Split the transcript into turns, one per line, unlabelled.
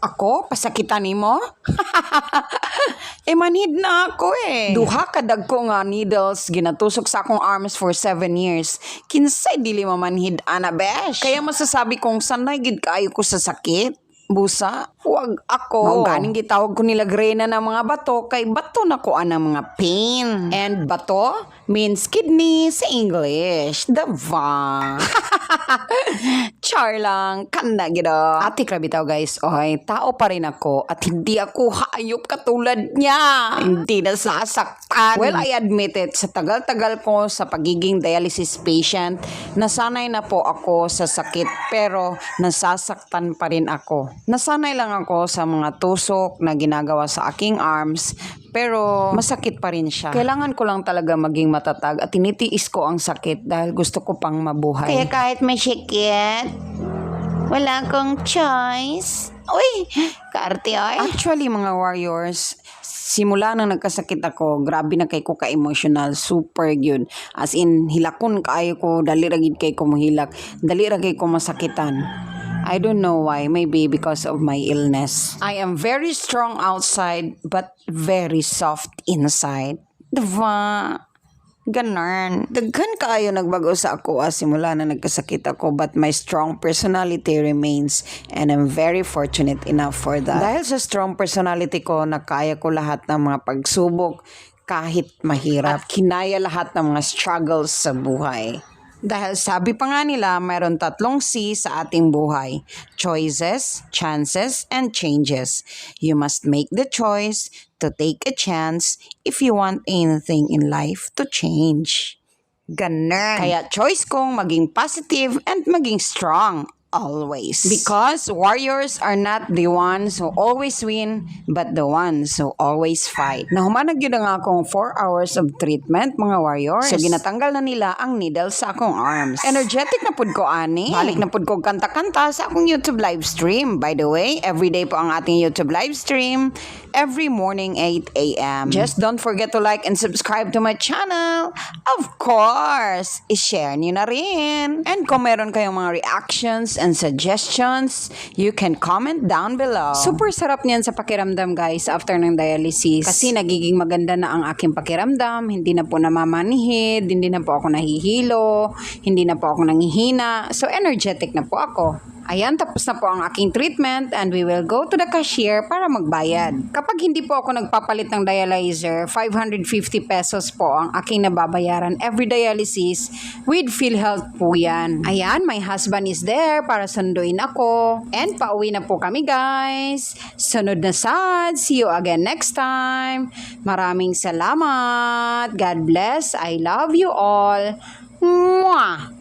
Ako? Pasakitan nimo? eh manhid na ako eh. Duha ka dagko nga needles ginatusok sa akong arms for seven years. Kinsay dili mamanhid ana besh. Kaya masasabi kong sanay gid kaayo ko sa sakit. Busa, wag ako. Mao ganing gitawag ko nila Grena ng mga bato kay bato na ko ana mga pain. And bato means kidney sa English. Diba? Char lang, kanda gida. Ate grabe tao guys, oy, tao pa rin ako at hindi ako hayop katulad niya. Hindi nasasaktan. Well, I admit it, sa tagal-tagal ko sa pagiging dialysis patient, nasanay na po ako sa sakit pero nasasaktan pa rin ako. Nasanay lang ako sa mga tusok na ginagawa sa aking arms pero masakit pa rin siya. Kailangan ko lang talaga maging matatag at tinitiis ko ang sakit dahil gusto ko pang mabuhay.
Kaya kahit may sikit, wala akong choice. Uy, kaarte ay.
Actually, mga warriors, simula nang nagkasakit ako, grabe na kay ko ka-emotional, super yun. As in, hilakon kaayo ko, dali ra gid kay ko mahilak, dali ra kay ko masakitan. I don't know why, maybe because of my illness. I am very strong outside, but very soft inside. Diba? Ganon. Daghan kaayo nagbago sa ako ah, simula na nagkasakit ako but my strong personality remains and I'm very fortunate enough for that. Dahil sa strong personality ko, nakaya ko lahat ng mga pagsubok kahit mahirap. At kinaya lahat ng mga struggles sa buhay. Dahil sabi pa nga nila, mayroon tatlong C sa ating buhay. Choices, chances, and changes. You must make the choice to take a chance if you want anything in life to change. Ganun. Kaya choice kong maging positive and maging strong. Always. Because warriors are not the ones who always win, but the ones who always fight. Nahumanag yun nga akong 4 hours of treatment, mga warriors. So, ginatanggal na nila ang needle sa akong arms. Energetic na pud ko, ani. Balik na pud ko kanta-kanta sa akong YouTube live stream. By the way, everyday po ang ating YouTube live stream. Every morning, 8 a.m. Just don't forget to like and subscribe to my channel. Of course, i-share niyo na rin. And kung meron kayong mga reactions and suggestions, you can comment down below. Super sarap niyan sa pakiramdam guys after ng dialysis. Kasi nagiging maganda na ang aking pakiramdam, hindi na po namamanihid, hindi na po ako nahihilo, hindi na po ako nangihina. So energetic na po ako. Ayan, tapos na po ang aking treatment and we will go to the cashier para magbayad. Kapag hindi po ako nagpapalit ng dialyzer, 550 pesos po ang aking nababayaran every dialysis with PhilHealth po yan. Ayan, my husband is there para sunduin ako. And pauwi na po kami guys. Sunod na sad. See you again next time. Maraming salamat. God bless. I love you all. Mwah!